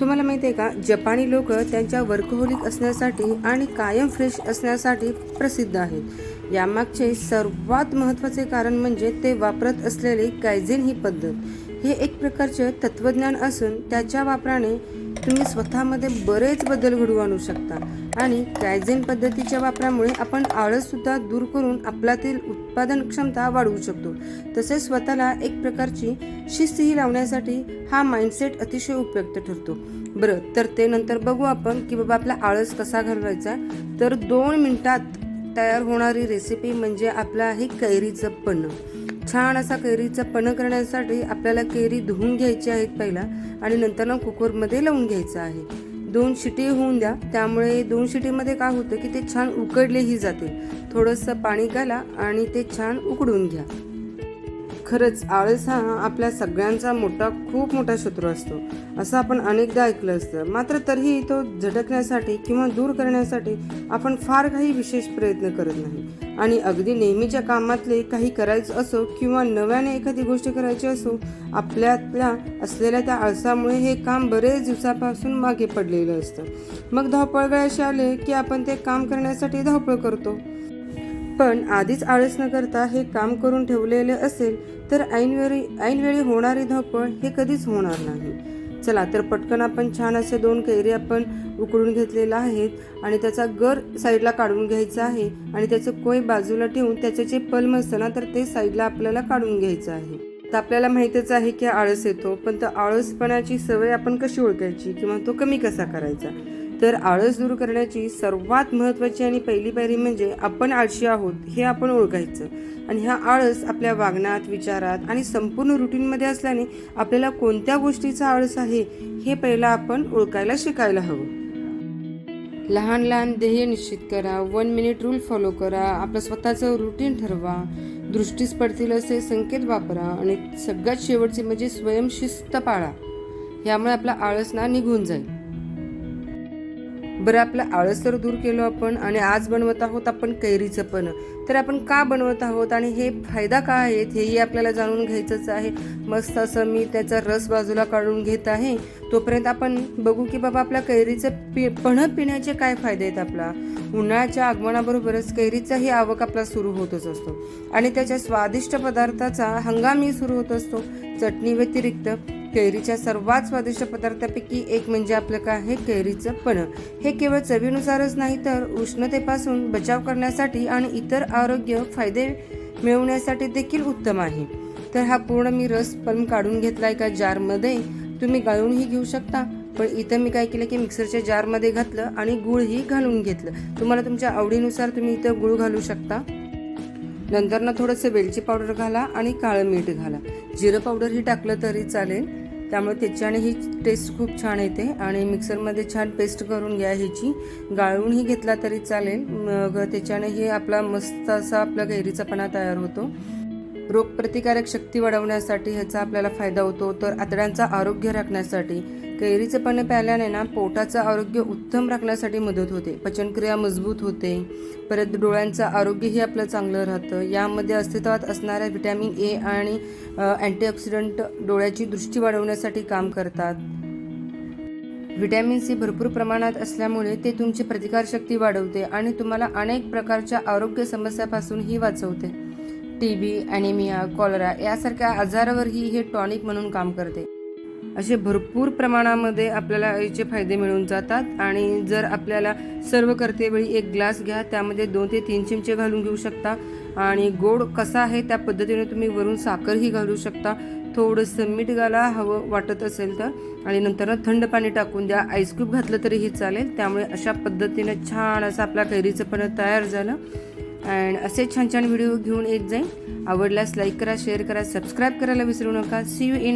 तुम्हाला माहिती आहे का जपानी लोक त्यांच्या वर्कहोलिक असण्यासाठी आणि कायम फ्रेश असण्यासाठी प्रसिद्ध आहेत. यामागचे सर्वात महत्त्वाचे कारण म्हणजे ते वापरत असलेली कायझेन ही पद्धत. हे एक प्रकारचे तत्त्वज्ञान असून त्याच्या वापराने तुम्ही स्वतःमध्ये बरेच बदल घडवून आणू शकता. आणि कायझेन पद्धतीच्या वापरामुळे आपण आळससुद्धा दूर करून आपल्यातील उत्पादन क्षमता वाढवू शकतो. तसेच स्वतःला एक प्रकारची शिस्तही लावण्यासाठी हा माइंडसेट अतिशय उपयुक्त ठरतो. बरं तर ते नंतर बघू आपण की बाबा आपला आळस कसा घालवायचा. तर दोन मिनटात तयार होणारी रेसिपी म्हणजे आपलं आहे कैरीचं पन्ह. छान असा कैरीचा पणं करण्यासाठी आपल्याला कैरी धुवून घ्यायची आहेत पहिला आणि नंतर ना कुकरमध्ये लावून घ्यायचं आहे. दोन शिटी होऊन द्या. त्यामुळे दोन शिटीमध्ये काय होतं की ते छान उकडलेही जाते. थोडंसं पाणी घाला आणि ते छान उकडून घ्या. खरंच आळस हा आपल्या सगळ्यांचा मोठा खूप मोठा शत्रू असतो. असं आपण अनेकदा ऐकलं असतं. मात्र तरीही तो झटकण्यासाठी किंवा दूर करण्यासाठी आपण फार काही विशेष प्रयत्न करत नाही. आणि अगदी नेहमीच्या कामातले काही करायचं असो किंवा नव्याने एखादी गोष्ट करायची असो आपल्यातल्या असलेल्या त्या आळसामुळे हे काम बरेच दिवसापासून मागे पडलेलं असतं. मग धावपळगळ्याशी आले की आपण ते काम करण्यासाठी धावपळ करतो. पण आधीच आळस न करता हे काम करून ठेवलेले असेल तर ऐनवेळी ऐनवेळी होणारी धावपळ हे कधीच होणार नाही. चला तर पटकन आपण छान असे दोन कैरी आपण उकडून घेतलेला आहेत आणि त्याचा गर साईडला काढून घ्यायचा आहे आणि त्याचं कोय बाजूला ठेवून त्याचे जे पल्म असतं ना तर ते साईडला आपल्याला काढून घ्यायचं आहे. तर आपल्याला माहितीच आहे की आळस येतो पण तर आळसपणाची सवय आपण कशी ओळखायची किंवा तो कमी कसा करायचा? तर आळस दूर करण्याची सर्वात महत्त्वाची आणि पहिली पायरी म्हणजे आपण आळशी आहोत हे आपण ओळखायचं. आणि हा आळस आपल्या वागण्यात विचारात आणि संपूर्ण रुटीनमध्ये असल्याने आपल्याला कोणत्या गोष्टीचा आळस आहे हे पहिला आपण ओळखायला शिकायला हवं. लहान लहान ध्येय निश्चित करा. वन मिनिट रूल फॉलो करा. आपलं स्वतःचं रुटीन ठरवा. दृष्टीस पडतील असे संकेत वापरा आणि सगळ्यात शेवटचे म्हणजे स्वयंशिस्त पाळा. यामुळे आपला आळस ना निघून जाईल. बरं आपलं आळस तर दूर केलो आपण आणि आज बनवत आहोत आपण कैरीचं पण. तर आपण का बनवत आहोत आणि हे फायदा काय आहेत हेही आपल्याला जाणून घ्यायचंच आहे. मस्त असं मी त्याचा रस बाजूला काढून घेत आहे. तोपर्यंत आपण बघू की बाबा आपल्या कैरीचं पि पणं पिण्याचे काय फायदे आहेत आपला. उन्हाळ्याच्या आगमनाबरोबरच कैरीचाही आवक आपला सुरू होतच असतो. आणि त्याच्या स्वादिष्ट पदार्थाचा हंगामही सुरू होत असतो. चटणी व्यतिरिक्त कैरीच्या सर्वात स्वादिष्ट पदार्थापैकी एक म्हणजे आपलं काय आहे कैरीचं पण. हे केवळ चवीनुसारच नाही तर उष्णतेपासून बचाव करण्यासाठी आणि इतर आरोग्य फायदे मिळवण्यासाठी देखील उत्तम आहे. तर हा पूर्ण मी रस पण काढून घेतला एका जारमध्ये? तुम्ही गाळूनही घेऊ शकता. पण इथं मी काय केलं की मिक्सरच्या जारमध्ये घातलं आणि गुळही घालून घेतलं. तुम्हाला तुमच्या आवडीनुसार तुम्ही इथं गुळ घालू शकता. नंतर ना थोडंसं वेलची पावडर घाला आणि काळं मीठ घाला. जिरं पावडरही टाकलं तरी चालेल. त्यामुळे त्याच्याने ही टेस्ट खूप छान येते. आणि मिक्सरमध्ये छान पेस्ट करून घ्या ह्याची. गाळूनही घेतला तरी चालेल. मग त्याच्याने हे आपला मस्त असा आपला गैरीचापणा तयार होतो. रोगप्रतिकारक शक्ती वाढवण्यासाठी ह्याचा आपल्याला फायदा होतो. तर आतड्यांचा आरोग्य राखण्यासाठी कैरीचं पाणी प्यायल्याने ना पोटाचं आरोग्य उत्तम राखण्यासाठी मदत होते. पचनक्रिया मजबूत होते. परत डोळ्यांचं आरोग्यही आपलं चांगलं राहतं. यामध्ये अस्तित्वात असणाऱ्या व्हिटॅमिन ए आणि अँटीऑक्सिडंट डोळ्याची दृष्टी वाढवण्यासाठी काम करतात. व्हिटॅमिन सी भरपूर प्रमाणात असल्यामुळे ते तुमची प्रतिकारशक्ती वाढवते आणि तुम्हाला अनेक प्रकारच्या आरोग्य समस्यापासूनही वाचवते. टी बी ॲनिमिया कॉलरा यासारख्या आजारावरही हे टॉनिक म्हणून काम करते. असे भरपूर प्रमाणामध्ये आपल्याला याचे फायदे मिळून जातात. आणि जर आपल्याला सर्व करतेवेळी एक ग्लास घ्या त्यामध्ये दोन ते तीन चिमचे घालून घेऊ शकता. आणि गोड कसा आहे त्या पद्धतीने तुम्ही वरून साखरही घालू शकता. थोडंसं मीठ घाला हवं वाटत असेल तर. आणि नंतर थंड पाणी टाकून द्या. आईस्क्यूब घातलं तरीही चालेल. त्यामुळे अशा पद्धतीने छान असं आपला कैरीचं पण तयार झालं. अँड असे छान छान व्हिडिओ घेऊन येत जाईन. आवडल्यास लाईक करा शेअर करा सबस्क्राईब करायला विसरू नका. C you in